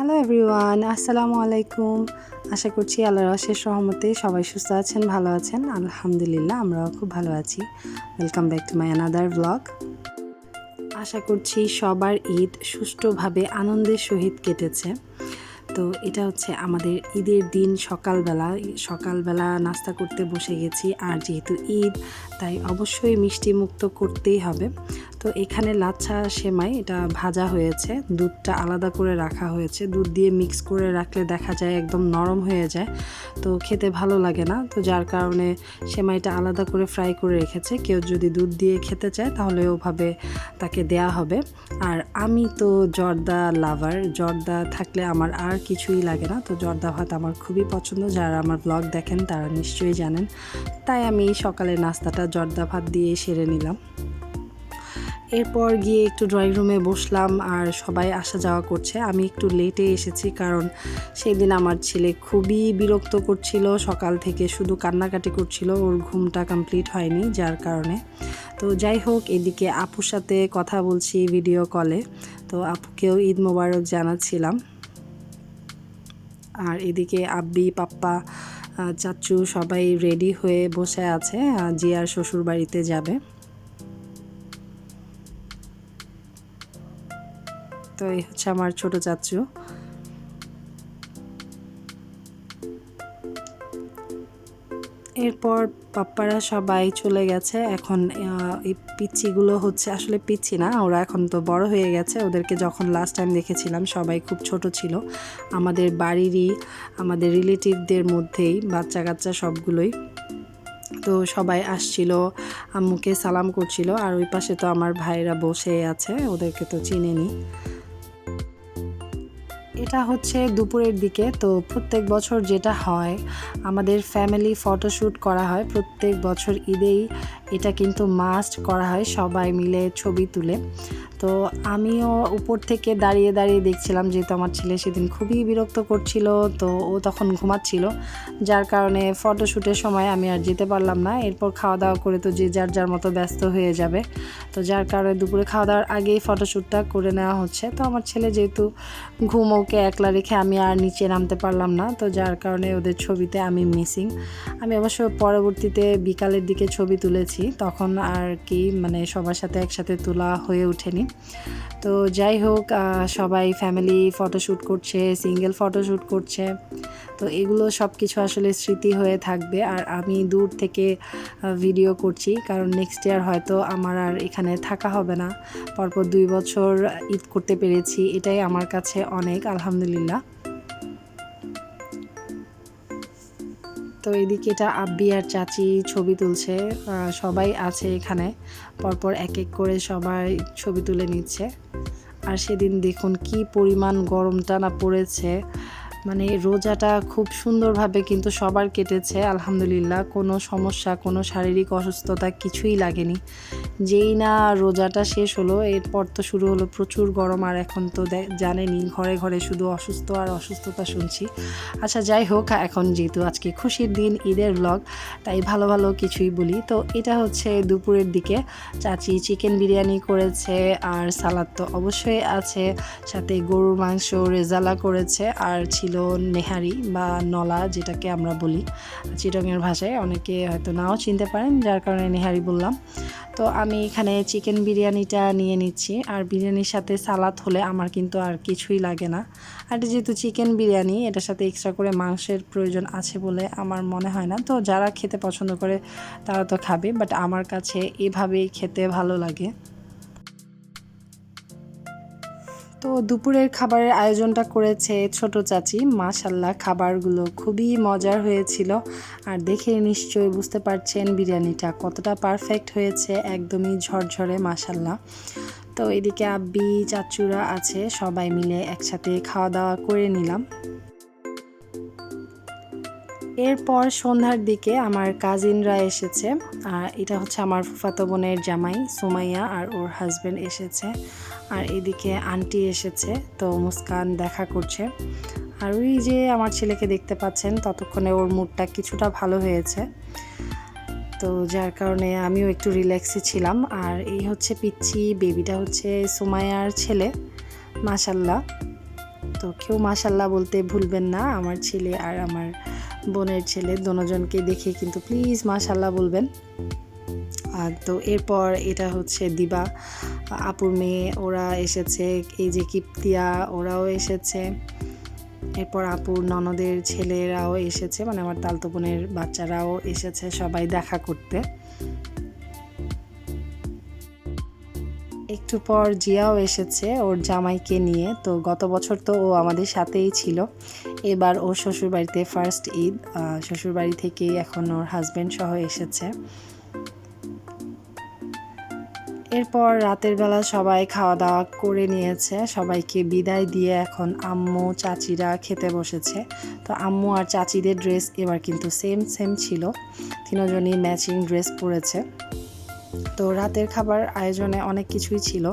Hello everyone আসসালামু আলাইকুম আশা করছি আল্লাহর অশেষ সহমতে সবাই সুস্থ আছেন, ভালো আছেন। আলহামদুলিল্লাহ, আমরাও খুব ভালো আছি। Welcome back to my another blog আশা করছি সবার ঈদ সুষ্ঠুভাবে আনন্দের সহিত কেটেছে। তো এটা হচ্ছে আমাদের ঈদের দিন সকালবেলা। সকালবেলা নাস্তা করতে বসে গেছি, আর যেহেতু ঈদ, তাই অবশ্যই মিষ্টি মুক্ত করতেই হবে। তো এখানে লাচ্ছা সেমাই, এটা ভাজা হয়েছে। দুধটা আলাদা করে রাখা হয়েছে। দুধ দিয়ে মিক্স করে রাখলে দেখা যায় একদম নরম হয়ে যায়। তো খেতে ভালো লাগে না। তো যার কারণে সেমাইটা আলাদা করে ফ্রাই করে রেখেছে। কেউ যদি দুধ দিয়ে খেতে চায়, তাহলে ওভাবে তাকে দেয়া হবে। আর আমি তো জর্দা লাভার জর্দা থাকলে আমার আর কিছুই লাগে না। তো জর্দা ভাত আমার খুবই পছন্দ। যারা আমার ব্লগ দেখেন, তারা নিশ্চয়ই জানেন। তাই আমি সকালের নাস্তাটা জর্দা ভাত দিয়ে সেরে নিলাম। এরপর গিয়ে একটু ড্রয়িং রুমে বসলাম আর সবাই আসা যাওয়া করছে। আমি একটু লেটে এসেছি কারণ সেই দিন আমার ছেলে খুবই বিরক্ত করছিল, সকাল থেকে শুধু কান্নাকাটি করছিল, ওর ঘুমটা কমপ্লিট হয়নি যার কারণে। তো যাই হোক, এদিকে আপুর সাথে কথা বলছি ভিডিও কলে তো আপুকেও ঈদ মোবারক জানাচ্ছিলাম। আর এদিকে আব্বি, পাপ্পা চাচু সবাই রেডি হয়ে বসে আছে জিয়ার শ্বশুর বাড়িতে যাবে। তো এই হচ্ছে আমার ছোট চাচু। এরপর পাপ্পারা সবাই চলে গেছে। এখন এই পিচ্চিগুলো হচ্ছে আসলে পিচ্ছি না, ওরা এখন তো বড় হয়ে গেছে। ওদেরকে যখন লাস্ট টাইম দেখেছিলাম, সবাই খুব ছোট ছিল। আমাদের বাড়িরই, আমাদের রিলেটিভদের মধ্যেই বাচ্চা কাচ্চা সবগুলোই। তো সবাই আসছিল, আম্মুকে সালাম করছিল, আর ওই পাশে তো আমার ভাইরা বসে আছে, ওদেরকে তো চিনেনি। এটা হচ্ছে দুপুরের দিকে, তো প্রত্যেক বছর যেটা হয়, আমাদের ফ্যামিলি ফটোশ্যুট করা হয়, প্রত্যেক বছর ঈদেই এটা কিন্তু মাস্ট করা হয়, সবাই মিলে ছবি তুলে। তো আমিও উপর থেকে দাঁড়িয়ে দাঁড়িয়ে দেখছিলাম, যেহেতু আমার ছেলে সেদিন খুবই বিরক্ত করছিল, তো ও তখন ঘুমাচ্ছিল। যার কারণে ফটোশ্যুটের সময় আমি আর যেতে পারলাম না, এরপর খাওয়া দাওয়া করে তো যে যার যার মতো ব্যস্ত হয়ে যাবে। তো যার কারণে দুপুরে খাওয়া দাওয়ার আগেই ফটোশ্যুটটা করে নেওয়া হচ্ছে। তো আমার ছেলে যেহেতু ঘুম ওকে একলা রেখে আমি আর নিচে নামতে পারলাম না। তো যার কারণে ওদের ছবিতে আমি মিসিং আমি অবশ্য পরবর্তীতে বিকালের দিকে ছবি তুলেছি, তখন আর কি মানে সবার সাথে একসাথে তোলা হয়ে ওঠেনি। তো যাই হোক সবাই ফ্যামিলি ফটোশ্যুট করছে সিঙ্গেল ফটোশ্যুট করছে। তো এগুলো সব কিছু আসলে স্মৃতি হয়ে থাকবে। আর আমি দূর থেকে ভিডিও করছি। কারণ নেক্সট ইয়ার হয়তো আমার আর এখানে থাকা হবে না। পরপর দুই বছর ঈদ করতে পেরেছি। এটাই আমার কাছে অনেক, আলহামদুলিল্লাহ। তো এদিকে এটা আব্বি আর চাচি ছবি তুলছে। সবাই আছে এখানে। পরপর এক এক করে সবাই ছবি তুলে নিচ্ছে। আর সেদিন দেখুন কি পরিমাণ গরমটা না পড়েছে। মানে রোজাটা খুব সুন্দরভাবে কিন্তু সবার কেটেছে, আলহামদুলিল্লাহ। কোনো সমস্যা, কোনো শারীরিক অসুস্থতা কিছুই লাগেনি। যেই না রোজাটা শেষ হলো, এরপর তো শুরু হলো প্রচুর গরম, আর এখন তো জানেনি ঘরে ঘরে শুধু অসুস্থ আর অসুস্থতা শুনছি। আচ্ছা যাই হোক, এখন যেহেতু আজকে খুশির দিন, ঈদের ব্লগ তাই ভালো ভালো কিছুই বলি। তো এটা হচ্ছে দুপুরের দিকে। চাচি চিকেন বিরিয়ানি করেছে, আর সালাদ তো অবশ্যই আছে। সাথে গরুর মাংস রেজালা করেছে, আর ছিল নেহারি বা নলা যেটাকে আমরা বলি চিটংয়ের ভাষায়। অনেকে হয়তো নাও চিনতে পারেন, যার কারণে নেহারি বললাম। তো আমি এখানে চিকেন বিরিয়ানিটা নিয়ে নিচ্ছি। আর বিরিয়ানির সাথে সালাদ হলে আমার কিন্তু আর কিছুই লাগে না। আর যেহেতু চিকেন বিরিয়ানি, এটার সাথে এক্সট্রা করে মাংসের প্রয়োজন আছে বলে আমার মনে হয় না। তো যারা খেতে পছন্দ করে তারা তো খাবে বাট আমার কাছে এভাবেই খেতে ভালো লাগে। তো দুপুরের খাবারের আয়োজনটা করেছে ছোট চাচি। মাশাল্লাহ খাবারগুলো খুবই মজার হয়েছিল। আর দেখে নিশ্চয়ই বুঝতে পারছেন বিরিয়ানিটা কতটা পারফেক্ট হয়েছে, একদমই ঝরঝরে মাশাল্লাহ তো এদিকে আব্বি, চাচুরা আছে, সবাই মিলে একসাথে খাওয়া দাওয়া করে নিলাম। এরপর সন্ধ্যার দিকে আমার কাজিনরা এসেছে, আর এটা হচ্ছে আমার ফুফাতো বোনের জামাই সুমাইয়া আর ওর হাজব্যান্ড এসেছে। আর এদিকে আন্টি এসেছে, তো মুস্কান দেখা করছে। আর ওই যে আমার ছেলেকে দেখতে পাচ্ছেন, ততক্ষণে ওর মুডটা কিছুটা ভালো হয়েছে। তো যার কারণে আমিও একটু রিল্যাক্সে ছিলাম। আর এই হচ্ছে পিচ্ছি বেবিটা হচ্ছে সুমাইয়ার ছেলে মাসাল্লাহ তো কেউ মাসাল্লাহ বলতে ভুলবেন না, আমার ছেলে আর আমার বোনের ছেলে দুজনকে দেখে কিন্তু প্লিজ মাসাল্লাহ বলবেন। আর তো এরপর এটা হচ্ছে দিবা, আপুর মেয়ে, ওরা এসেছে, এই যে কিপ্তিয়া, ওরাও এসেছে। এরপর আপুর ননদের ছেলেরাও এসেছে মানে আমার তালতো বোনের বাচ্চারাও এসেছে সবাই দেখা করতে। একটু পর জিয়াও এসেছে ওর জামাইকে নিয়ে, তো গত বছর তো ও আমাদের সাথেই ছিল। এবার ও শ্বশুরবাড়িতে ফার্স্ট ঈদ শ্বশুরবাড়ি থেকেই এখন ওর হাজব্যান্ড সহ এসেছে। এরপর রাতের বেলা সবাই খাওয়া দাওয়া করে নিয়েছে। সবাইকে বিদায় দিয়ে এখন আম্মু, চাচিরা খেতে বসেছে। তো আম্মু আর চাচিদের ড্রেস এবার কিন্তু সেম সেম ছিল। তিনজনই ম্যাচিং ড্রেস পরেছে। তো রাতের খাবার আয়োজনে অনেক কিছুই ছিল।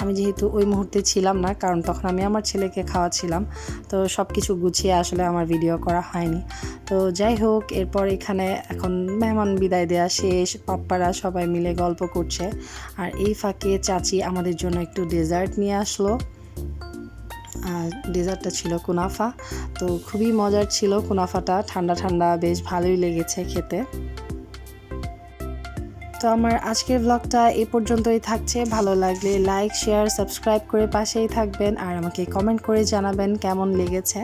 আমি যেহেতু ওই মুহূর্তে ছিলাম না, কারণ তখন আমি আমার ছেলেকে খাওয়াচ্ছিলাম। তো সব কিছু গুছিয়ে আসলে আমার ভিডিও করা হয়নি। তো যাই হোক, এরপর এখানে এখন মেহমান বিদায় দেওয়া শেষ, পাপ্পারা সবাই মিলে গল্প করছে। আর এই ফাঁকে চাচি আমাদের জন্য একটু ডেজার্ট নিয়ে আসলো। আর ডেজার্টটা ছিল কুনাফা। তো খুবই মজার ছিল কুনাফাটা, ঠান্ডা ঠান্ডা, বেশ ভালোই লেগেছে খেতে। তো আমার আজকের ব্লগটা এ পর্যন্তই থাকছে। ভালো লাগলে লাইক শেয়ার সাবস্ক্রাইব করে পাশেই থাকবেন আর আমাকে কমেন্ট করে জানাবেন কেমন লেগেছে।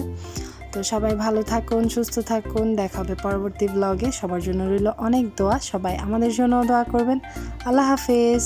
তো সবাই ভালো থাকুন, সুস্থ থাকুন। দেখা হবে পরবর্তী ব্লগে সবার জন্য রইল অনেক দোয়া। সবাই আমাদের জন্য দোয়া করবেন। আল্লাহ হাফেজ।